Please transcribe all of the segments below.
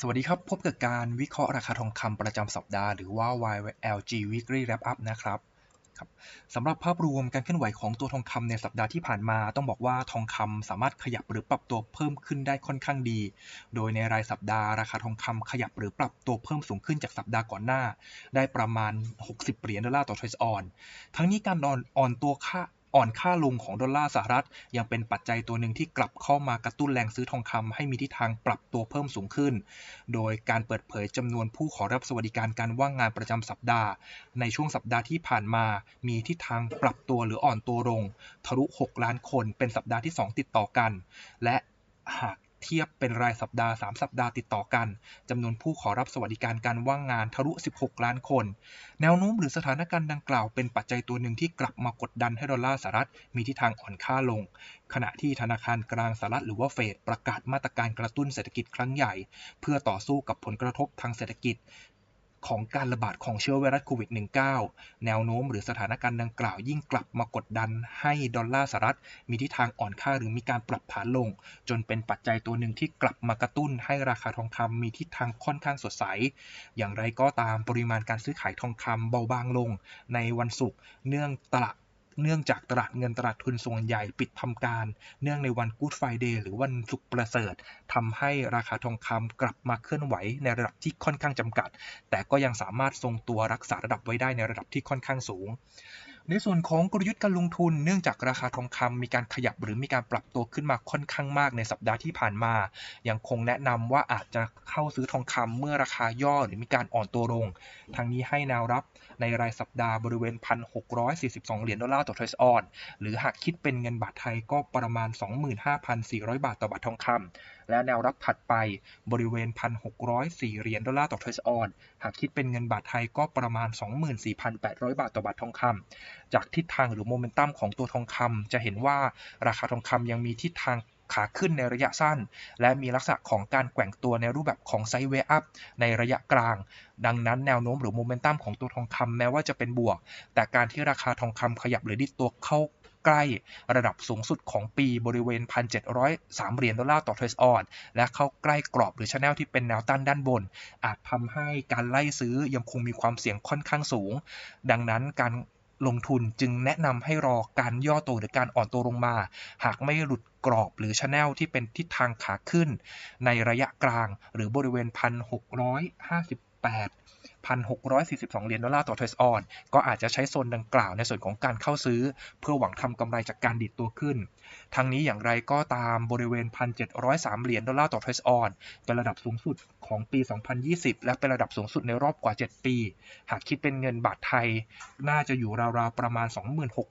สวัสดีครับ พบกับการวิเคราะห์ราคาทองคำประจำสัปดาห์หรือว่า YLG Weekly Wrap Up นะครับครับสำหรับภาพรวมการเคลื่อนไหวของตัวทองคำในสัปดาห์ที่ผ่านมา ต้องบอกว่าทองคำสามารถขยับหรือปรับตัวเพิ่มขึ้นได้ค่อนข้างดี โดยในรายสัปดาห์ราคาทองคำขยับหรือปรับตัวเพิ่มสูงขึ้นจากสัปดาห์ก่อนหน้า ได้ประมาณ 60 เหรียญดอลลาร์ต่อทรอยส์ออน ทั้งนี้การอ่อนอ่อนตัวค่า อ่อนค่าลงของดอลลาร์สหรัฐ ยังเป็นปัจจัยตัวหนึ่งที่กลับเข้ามากระตุ้นแรงซื้อทองคำให้มีทิศทางปรับตัวเพิ่มสูงขึ้น โดยการเปิดเผยจำนวนผู้ขอรับสวัสดิการการว่างงานประจำสัปดาห์ ในช่วงสัปดาห์ที่ผ่านมา มีทิศทางปรับตัวหรืออ่อนตัวลง ทะลุ 6 ล้านคนเป็นสัปดาห์ที่ 2 ติดต่อกัน และหาก เทียบเป็นรายสัปดาห์ 3 สัปดาห์ติดต่อกันจำนวนผู้ขอรับสวัสดิการการว่างงานทะลุ 16 ล้านคน แนวโน้มหรือสถานการณ์ดังกล่าวเป็นปัจจัยตัวหนึ่งที่กลับมากดดันให้ดอลลาร์สหรัฐมีทิศทางอ่อนค่าลง ขณะที่ธนาคารกลางสหรัฐหรือว่าเฟดประกาศมาตรการกระตุ้นเศรษฐกิจครั้งใหญ่ เพื่อต่อสู้กับผลกระทบทางเศรษฐกิจ ของการระบาดของเชื้อไวรัสโควิด -19 แนวโน้มหรือสถานการณ์ดังกล่าวยิ่งกลับมากดดันให้ดอลลาร์สหรัฐมีทิศทางอ่อนค่าหรือมีการปรับฐานลง จนเป็นปัจจัยตัวหนึ่งที่กลับมากระตุ้นให้ราคาทองคำมีทิศทางค่อนข้างสดใส อย่างไรก็ตามปริมาณการซื้อขายทองคำเบาบางลงในวันศุกร์เนื่องตลาด เนื่องจากตลาดเงินตลาดทุนส่วนใหญ่ปิดทำการ เนื่องในวันกู๊ดไฟเดย์หรือวันศุกร์ประเสริฐทำให้ราคาทองคำกลับมาเคลื่อนไหวในระดับที่ค่อนข้างจำกัด แต่ก็ยังสามารถทรงตัวรักษาระดับไว้ได้ในระดับที่ค่อนข้างสูง ในส่วนของกลยุทธ์การลงทุนเนื่องจากราคาทองคำมีการขยับหรือมีการปรับตัวขึ้นมาค่อนข้างมากในสัปดาห์ที่ผ่านมา ยังคงแนะนำว่าอาจจะเข้าซื้อทองคำเมื่อราคาย่อหรือมีการอ่อนตัวลง ทางนี้ให้แนวรับในรายสัปดาห์บริเวณ 1,642 เหรียญดอลลาร์ต่อทรอยส์ออน หรือหากคิดเป็นเงินบาทไทยก็ประมาณ 25,400 บาทต่อบาททองคำ และแนวรับถัดไปบริเวณ 1,604 เหรียญดอลลาร์ต่อทรอยส์ออน หากคิดเป็นเงินบาทไทยก็ประมาณ 24,800 บาทต่อบาททองคำ จากทิศทางหรือโมเมนตัมของตัวทองคำจะเห็นว่าราคาทองคำยังมีทิศทาง ขาขึ้นในระยะสั้น และมีลักษณะของการแกว่งตัวในรูปแบบของไซด์เวย์อัพในระยะกลาง ดังนั้นแนวโน้มหรือโมเมนตัมของตัวทองคำแม้ว่าจะเป็นบวก แต่การที่ราคาทองคำขยับหรือดิดตัวเข้าใกล้ระดับสูงสุดของปีบริเวณ 1,703 เหรียญดอลลาร์ต่อทรอยส์ออนและเข้าใกล้กรอบหรือชแนลที่เป็นแนวต้านด้านบน อาจทำให้การไล่ซื้อยังคงมีความเสี่ยงค่อนข้างสูง ดังนั้นการ ลงทุนจึงแนะนำให้รอการย่อตัวหรือการอ่อนตัวลงมา หากไม่หลุดกรอบหรือชแนลที่เป็นทิศทางขาขึ้น ในระยะกลางหรือบริเวณ 1,658 1,642 เหรียญดอลลาร์ต่อทรสออน ก็อาจจะใช้โซนดังกล่าวในส่วนของการเข้าซื้อ เพื่อหวังทำกำไรจากการดิดตัวขึ้น ทั้งนี้อย่างไรก็ตามบริเวณ 1,703 เหรียญดอลลาร์ต่อทรสออนเป็นระดับสูงสุดของปี 2020 และเป็นระดับสูงสุดในรอบกว่า 7 ปี หากคิดเป็นเงินบาทไทย น่าจะอยู่ราวๆประมาณ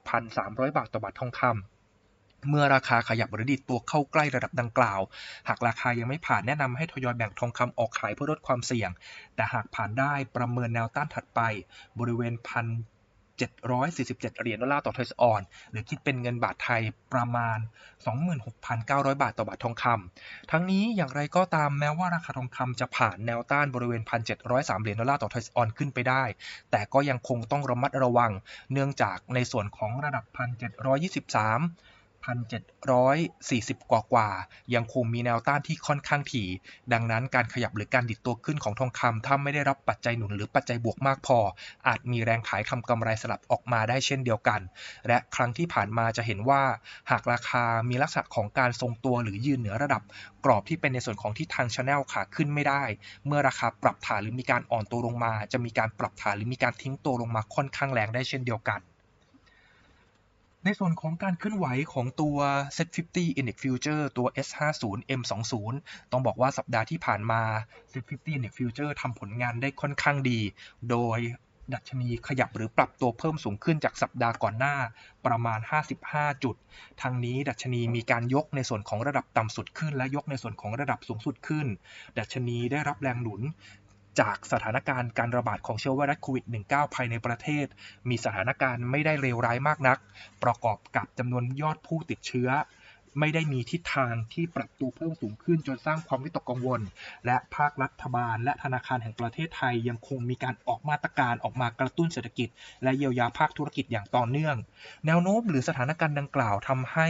26,300 บาทต่อบาททองคำ เมื่อราคาขยับหรือดิดตัวเข้าใกล้ระดับดังกล่าว หากราคายังไม่ผ่านแนะนำให้ทยอยแบ่งทองคำออกขายเพื่อลดความเสี่ยง แต่หากผ่านได้ประเมินแนวต้านถัดไป บริเวณพัน747 เหรียญดอลลาร์ต่อเทสออน หรือคิดเป็นเงินบาทไทยประมาณ 26,900 บาทต่อบาททองคำ ทั้งนี้อย่างไรก็ตามแม้ว่าราคาทองคำจะผ่านแนวต้านบริเวณ 1,703 เหรียญดอลลาร์ต่อเทสออนขึ้นไปได้ แต่ก็ยังคงต้องระมัดระวัง เนื่องจากในส่วนของระดับ 1,723 1,740 กว่ากว่า ยังคงมีแนวต้านที่ค่อนข้างถี่ ดังนั้นการขยับหรือการดิดตัวขึ้นของทองคำถ้าไม่ได้รับปัจจัยหนุนหรือปัจจัยบวกมากพอ อาจมีแรงขายทำกำไรสลับออกมาได้เช่นเดียวกัน และครั้งที่ผ่านมาจะเห็นว่า หากราคามีลักษณะของการทรงตัวหรือยืนเหนือระดับ กรอบที่เป็นในส่วนของที่ทางชแนลขาขึ้นไม่ได้ เมื่อราคาปรับฐานหรือมีการอ่อนตัวลงมา จะมีการปรับฐานหรือมีการทิ้งตัวลงมาค่อนข้างแรงได้เช่นเดียวกัน ในส่วนของการเคลื่อนไหวของตัว Set 50 Index Future ตัว S50 M20 ต้องบอกว่าสัปดาห์ที่ผ่านมา Set 50 Index Future ทำผลงานได้ค่อนข้างดี โดยดัชนีขยับหรือปรับตัวเพิ่มสูงขึ้นจากสัปดาห์ก่อนหน้าประมาณ 55 จุด ทางนี้ดัชนีมีการยกในส่วนของระดับต่ำสุดขึ้น และยกในส่วนของระดับสูงสุดขึ้น ดัชนีได้รับแรงหนุน จากสถานการณ์การระบาดของเชื้อไวรัสโควิด -19 ภายในประเทศ มีสถานการณ์ไม่ได้เลวร้ายมากนัก ประกอบกับจำนวนยอดผู้ติดเชื้อ ไม่ได้มีทิศทางที่ปรับตัวเพิ่มสูงขึ้นจนสร้างความวิตกกังวล และภาครัฐบาล และธนาคารแห่งประเทศไทยยังคงมีการออกมาตรการออกมากระตุ้นเศรษฐกิจ และเยียวยาภาคธุรกิจอย่างต่อเนื่อง แนวโน้มหรือสถานการณ์ดังกล่าวทำให้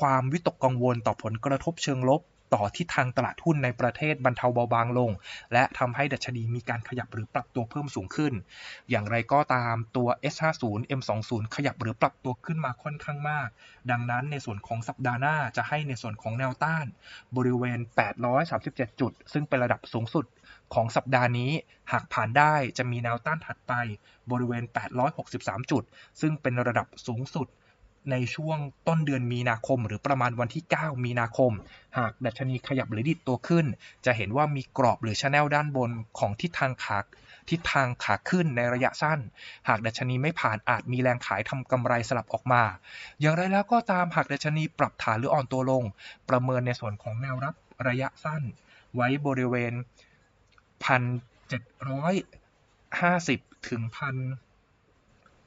ความวิตกกังวลต่อผลกระทบเชิงลบ ต่อทิศทางตลาดหุ้นในประเทศบรรเทาเบาบางลง และทำให้ดัชนีมีการขยับหรือปรับตัวเพิ่มสูงขึ้น อย่างไรก็ตามตัว S50 M20 ขยับหรือปรับตัวขึ้นมาค่อนข้างมาก ดังนั้นในส่วนของสัปดาห์หน้าจะให้ในส่วนของแนวต้าน บริเวณ 837 จุด ซึ่งเป็นระดับสูงสุดของสัปดาห์นี้หากผ่านได้จะมีแนวต้านถัดไป บริเวณ 863 จุด ซึ่งเป็นระดับสูงสุด ในช่วงต้นเดือนมีนาคม หรือประมาณวันที่ 9 มีนาคม หากดัชนีขยับหรือดิดตัวขึ้น จะเห็นว่ามีกรอบหรือชแนลด้านบนของทิศทางขาทิศทางขาขึ้นในระยะสั้น หากดัชนีไม่ผ่านอาจมีแรงขายทำกำไรสลับออกมา อย่างไรแล้วก็ตามหากดัชนีปรับฐานหรืออ่อนตัวลง ประเมินในส่วนของแนวรับระยะสั้น ไว้บริเวณพันเจ็ดร้อยห้าสิบถึงพัน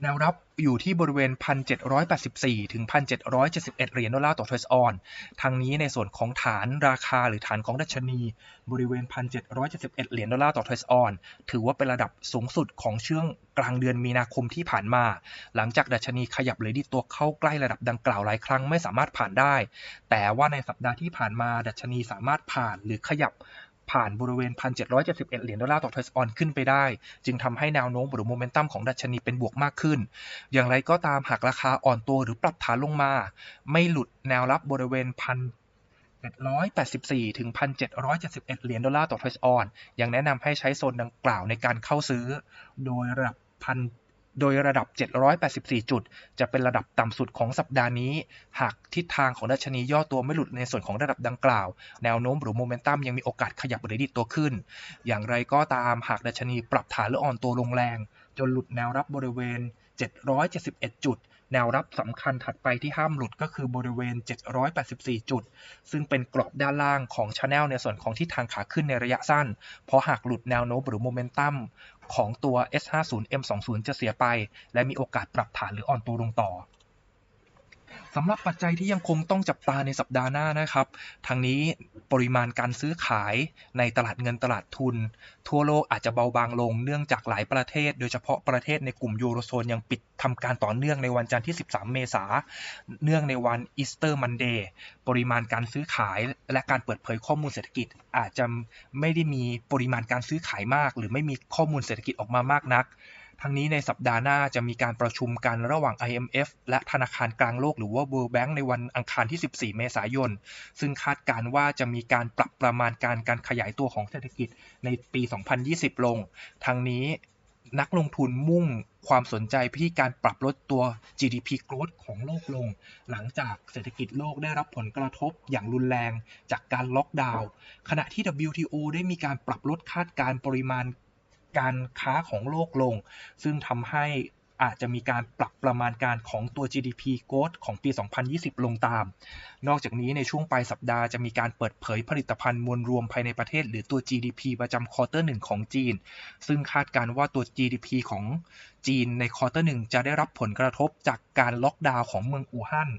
แนวรับอยู่ที่บริเวณ 1,784 ถึง 1,771 เหรียญดอลลาร์ต่อทรสออนทางนี้ในส่วนของฐานราคาหรือฐานของดัชนี บริเวณ 1,771 เหรียญดอลลาร์ต่อทรสออนถือว่าเป็นระดับสูงสุดของช่วงกลางเดือนมีนาคมที่ผ่านมา หลังจากดัชนีขยับหรือดีตัวเข้าใกล้ระดับดังกล่าวหลายครั้งไม่สามารถผ่านได้ แต่ว่าในสัปดาห์ที่ผ่านมาดัชนีสามารถผ่านหรือขยับ ผ่านบริเวณ 1,771 เหรียญดอลลาร์ต่อทอยส์ออนขึ้นไปได้ จึงทำให้แนวโน้มหรือโมเมนตัมของดัชนีเป็นบวกมากขึ้น อย่างไรก็ตามหากราคาอ่อนตัวหรือปรับฐานลงมา ไม่หลุดแนวรับบริเวณพัน784 ถึง 1,771 เหรียญดอลลาร์ต่อทอยส์ออน ยังแนะนำให้ใช้โซนดังกล่าวในการเข้าซื้อ โดยระดับพัน โดยระดับ 784 จุด จะเป็นระดับต่ำสุดของสัปดาห์นี้ หากทิศทางของดัชนีย่อตัวไม่หลุดในส่วนของระดับดังกล่าว แนวโน้มหรือโมเมนตัมยังมีโอกาสขยับหรือดิดตัวขึ้น อย่างไรก็ตามหากดัชนีปรับฐานหรืออ่อนตัวลงแรง จนหลุดแนวรับบริเวณ 771 จุด แนวรับสำคัญถัดไปที่ห้ามหลุดก็คือบริเวณ 784 จุด ซึ่งเป็นกรอบด้านล่างของชาแนลในส่วนของทิศทางขาขึ้นในระยะสั้น เพราะหากหลุดแนวโน้มหรือโมเมนตัมของตัว S50 M20 จะเสียไป และมีโอกาสปรับฐานหรืออ่อนตัวลงต่อ สำหรับปัจจัยที่ยังคงต้องจับตาในสัปดาห์หน้านะครับ ทางนี้ปริมาณการซื้อขายในตลาดเงินตลาดทุน ทั่วโลกอาจจะเบาบางลงเนื่องจากหลายประเทศ โดยเฉพาะประเทศในกลุ่มยูโรโซนยังปิดทำการต่อเนื่องในวันจันทร์ที่ 13 เมษาเนื่องในวันอีสเตอร์มันเดย์ปริมาณการซื้อขายและการเปิดเผยข้อมูลเศรษฐกิจ อาจจะไม่ได้มีปริมาณการซื้อขายมาก หรือไม่มีข้อมูลเศรษฐกิจออกมามากนัก ทั้งนี้ในสัปดาห์หน้าจะมีการประชุมกันระหว่าง IMF และธนาคารกลางโลกหรือว่า World Bank ในวันอังคารที่ 14 เมษายน ซึ่งคาดการว่าจะมีการปรับประมาณการการขยายตัวของเศรษฐกิจในปี 2020 ลง ทั้งนี้นักลงทุนมุ่งความสนใจไปที่การปรับลดตัว GDP growth ของโลกลง หลังจากเศรษฐกิจโลกได้รับผลกระทบอย่างรุนแรงจากการล็อกดาวน์ขณะที่ WTO ได้มีการปรับลดคาดการปริมาณ การค้าของโลกลง ซึ่งทำให้อาจจะมีการปรับประมาณการของตัว GDP growth ของปี 2020 ลงตาม นอกจากนี้ในช่วงปลายสัปดาห์จะมีการเปิดเผยผลิตภัณฑ์มวลรวมภายในประเทศ หรือตัว GDP ประจำควอเตอร์หนึ่งของจีน ซึ่งคาดการว่าตัว GDP ของจีนในควอเตอร์หนึ่งจะได้รับผลกระทบจากการล็อกดาวน์ของเมืองอู่ฮั่น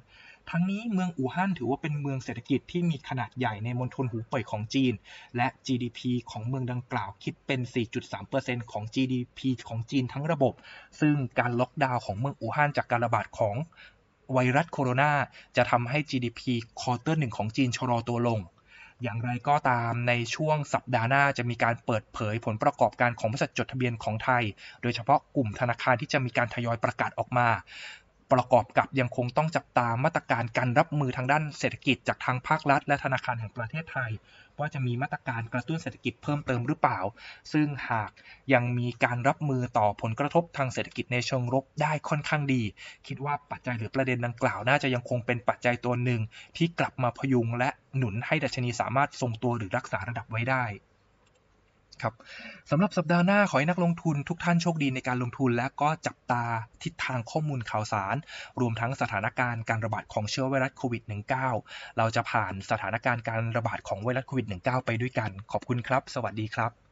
ทั้งนี้เมืองอู่ฮั่นถือว่าเป็นเมืองเศรษฐกิจที่มีขนาดใหญ่ในมณฑลหูเป่ยของจีน และ GDP ของเมืองดังกล่าวคิดเป็น 4.3%ของ GDP ของจีนทั้งระบบ ซึ่งการล็อกดาวน์ของเมืองอู่ฮั่นจากการระบาดของไวรัสโคโรนาจะทำให้ GDP ควอเตอร์หนึ่งของจีนชะลอตัวลง อย่างไรก็ตามในช่วงสัปดาห์หน้าจะมีการเปิดเผยผลประกอบการของบริษัทจดทะเบียนของไทย โดยเฉพาะกลุ่มธนาคารที่จะมีการทยอยประกาศออกมา ประกอบกับยังคงต้องจับตามมาตรการการรับมือทางด้านเศรษฐกิจจากทางภาครัฐ และธนาคารแห่งประเทศไทย ว่าจะมีมาตรการกระตุ้นเศรษฐกิจเพิ่มเติมหรือเปล่า ซึ่งหากยังมีการรับมือต่อผลกระทบทางเศรษฐกิจในเชิงลบได้ค่อนข้างดี คิดว่าปัจจัยหรือประเด็นดังกล่าวน่าจะยังคงเป็นปัจจัยตัวหนึ่งที่กลับมาพยุงและหนุนให้ดัชนีสามารถทรงตัวหรือรักษาระดับไว้ได้ ครับสำหรับสัปดาห์หน้าขอให้นักลงทุนทุกท่านโชคดีในการลงทุน และก็จับตาทิศทางข้อมูลข่าวสาร รวมทั้งสถานการณ์การระบาดของเชื้อไวรัสโควิด -19 เราจะผ่านสถานการณ์การระบาดของไวรัสโควิด -19 ไปด้วยกัน ขอบคุณครับ สวัสดีครับ